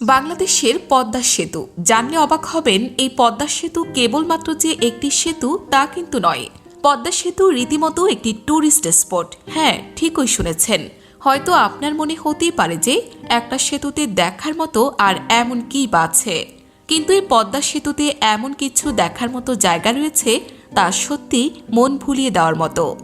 বাংলাদেশের পদ্মা সেতু। জানলে অবাক হবেন, এই পদ্মা সেতু কেবলমাত্র যে একটি সেতু, তা কিন্তু নয়। পদ্মা সেতু রীতিমতো একটি ট্যুরিস্ট স্পট। হ্যাঁ ঠিকই শুনেছেন। হয়তো আপনার মনে হতেই পারে যে, একটা সেতুতে দেখার মতো আর এমন কী বা আছে। কিন্তু এই পদ্মা সেতুতে এমন কিছু দেখার মতো জায়গা রয়েছে, তা সত্যি মন ভুলিয়ে দেওয়ার মতো।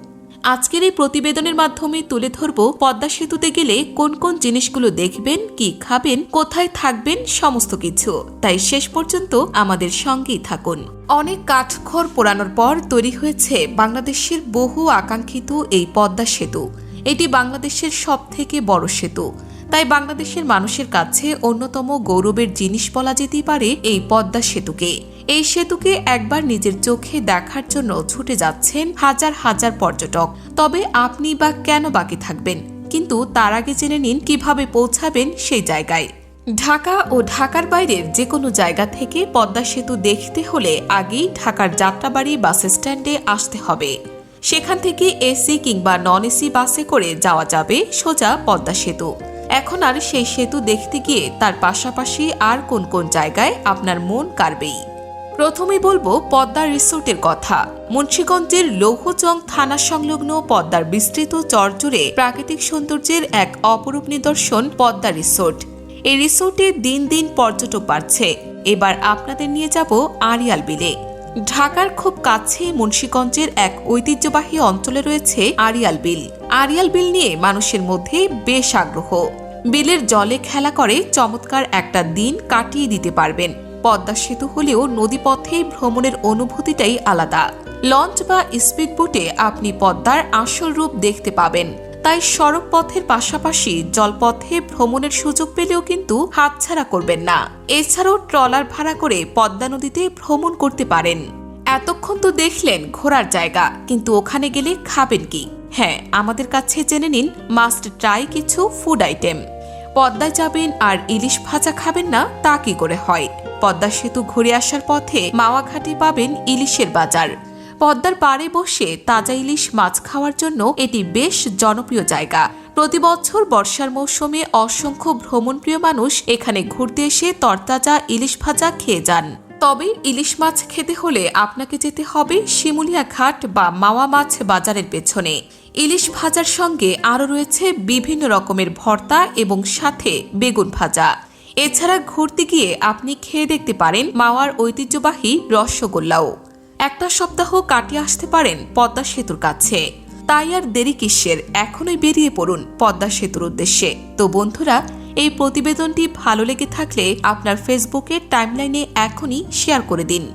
আজকের এই প্রতিবেদনের মাধ্যমে তুলে ধরব পদ্মা সেতুতে গেলে কোন কোন জিনিসগুলো দেখবেন, কি খাবেন, কোথায় থাকবেন, সমস্ত কিছু। তাই শেষ পর্যন্ত আমাদের সঙ্গেই থাকুন। অনেক কাঠখড় পোড়ানোর পর তৈরি হয়েছে বাংলাদেশের বহু আকাঙ্ক্ষিত এই পদ্মা সেতু। এটি বাংলাদেশের সব থেকে বড় সেতু। তাই বাংলাদেশের মানুষের কাছে অন্যতম গৌরবের জিনিস বলা যেতেই পারে এই পদ্মা সেতুকে। এই সেতুকে একবার নিজের চোখে দেখার জন্য ছুটে যাচ্ছেন হাজার হাজার পর্যটক। তবে আপনি বা কেন বাকি থাকবেন? কিন্তু তার আগে জেনে নিন কীভাবে পৌঁছাবেন সেই জায়গায়। ঢাকা ও ঢাকার বাইরের যে কোনো জায়গা থেকে পদ্মা সেতু দেখতে হলে আগেই ঢাকার যাত্রাবাড়ি বাস স্ট্যান্ডে আসতে হবে। সেখান থেকে এসি কিংবা নন এসি বাসে করে যাওয়া যাবে সোজা পদ্মা সেতু। এখন আর সেই সেতু দেখতে গিয়ে তার পাশাপাশি আর কোন কোন জায়গায় আপনার মন কাড়বেই। প্রথমে বলব পদ্মার রিসোর্টের কথা। মুন্সীগঞ্জের লৌহচং থানা সংলগ্ন পদ্মার বিস্তৃত চরজুড়ে প্রাকৃতিক সৌন্দর্যের এক অপরূপ নিদর্শন পদ্মা রিসোর্ট। এই রিসোর্টে দিন দিন পর্যটক বাড়ছে। এবার আপনাদের নিয়ে যাব আড়িয়াল বিলে। ঢাকার খুব কাছে মুন্সীগঞ্জের এক ঐতিহ্যবাহী অঞ্চলে রয়েছে আড়িয়াল বিল। আড়িয়াল বিল নিয়ে মানুষের মধ্যে বেশ আগ্রহ। বিলের জলে খেলা করে চমৎকার একটা দিন কাটিয়ে দিতে পারবেন। পদ্মা সেতু হলেও নদীপথে ভ্রমণের অনুভূতিটাই আলাদা। লঞ্চ বা স্পিড বোটে আপনি পদ্মার আসল রূপ দেখতে পাবেন। তাই সড়ক পথের পাশাপাশি জলপথে ভ্রমণের সুযোগ পেলেও কিন্তু হাতছাড়া করবেন না। এছাড়াও ট্রলার ভাড়া করে পদ্মা নদীতে ভ্রমণ করতে পারেন। এতক্ষণ তো দেখলেন ঘোরার জায়গা, কিন্তু ওখানে গেলে খাবেন কি? হ্যাঁ আমাদের কাছে জেনে নিন, মাস্ট ট্রাই কিছু ফুড আইটেম। পদ্মায় যাবেন আর ইলিশ ভাজা খাবেন না, তা কি করে হয়? পদ্মা সেতু ঘুরে আসার পথে মাওয়াঘাটে পাবেন ইলিশের বাজার। পদ্মার পাড়ে বসে তাজা ইলিশ মাছ খাওয়ার জন্য এটি বেশ জনপ্রিয় জায়গা। প্রতি বছর বর্ষার মৌসুমে অসংখ্য ভ্রমণপ্রিয় মানুষ এখানে ঘুরতে এসে তরতাজা ইলিশ ভাজা খেয়ে যান। তবে ইলিশ মাছ খেতে হলে আপনাকে যেতে হবে শিমুলিয়া ঘাট বা মাওয়া মাছ বাজারের পেছনে। ইলিশ ভাজার সঙ্গে আরও রয়েছে বিভিন্ন রকমের ভর্তা এবং সাথে বেগুন ভাজা। এছাড়া ঘুরতে গিয়ে আপনি খেয়ে দেখতে পারেন মাওয়ার ঐতিহ্যবাহী রসগোল্লাও। একটা সপ্তাহ কাটিয়ে আসতে পারেন পদ্মা সেতুর কাছে। তাই আর দেরি কিসের? এখনই বেরিয়ে পড়ুন পদ্মা সেতুর উদ্দেশ্যে। তো বন্ধুরা, এই প্রতিবেদনটি ভালো লেগে থাকলে আপনার ফেসবুকের টাইমলাইনে এখনই শেয়ার করে দিন।